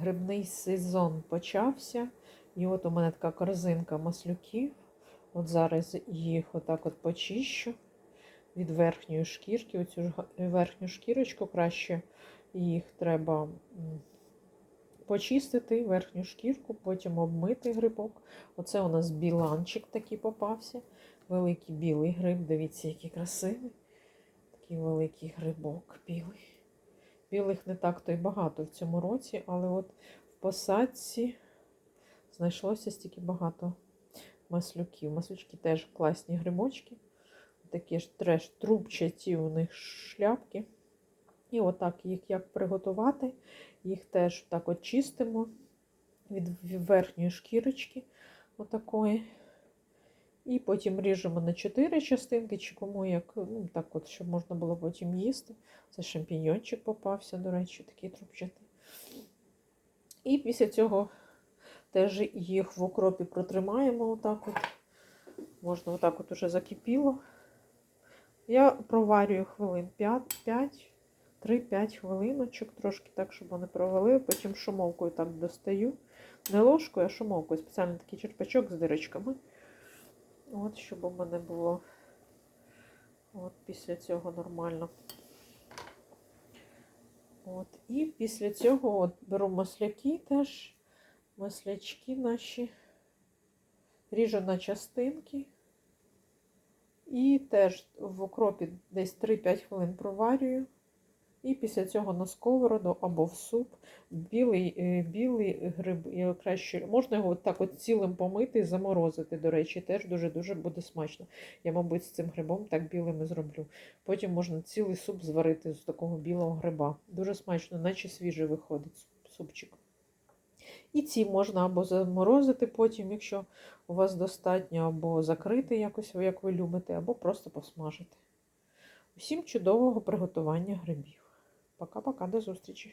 Грибний сезон почався. І от у мене така корзинка маслюків. От зараз їх отак от почищу від верхньої шкірки. Оцю верхню шкірочку краще їх треба почистити, верхню шкірку, потім обмити грибок. Оце у нас біланчик такий попався. Великий білий гриб. Дивіться, який красивий. Такий великий грибок білий. Білих не так то й багато в цьому році, але от в посадці знайшлося стільки багато маслюків. Маслючки теж класні грибочки. Такі ж треш трубчаті у них шляпки. І отак їх як приготувати. Їх теж так от від верхньої шкірочки. Отакої. І потім ріжемо на 4 частинки, чи кому як, ну так от, щоб можна було потім їсти. Це шампіньончик попався, до речі, такий трубчатий. І після цього теж їх в окропі протримаємо отак от. Можна отак от уже закипіло. Я проварюю хвилин 5, 5 3-5 хвилиночок, трошки так, щоб вони провели. Потім шумовкою так достаю. Не ложкою, а шумовкою. Спеціально такий черпачок з дирочками. От, щоб у мене було от після цього нормально. От, і після цього от беру масляки теж, маслячки наші, ріжу на частинки. І теж в окропі десь 3-5 хвилин проварюю. І після цього на сковороду або в суп. Білий, е, білий гриб, краще, можна його так от цілим помити і заморозити, до речі, теж дуже-дуже буде смачно. Я, мабуть, з цим грибом так білим і зроблю. Потім можна цілий суп зварити з такого білого гриба. Дуже смачно, наче свіжий виходить супчик. І ці можна або заморозити потім, якщо у вас достатньо, або закрити якось, як ви любите, або просто посмажити. Усім чудового приготування грибів. Пока-пока, до зустрічі!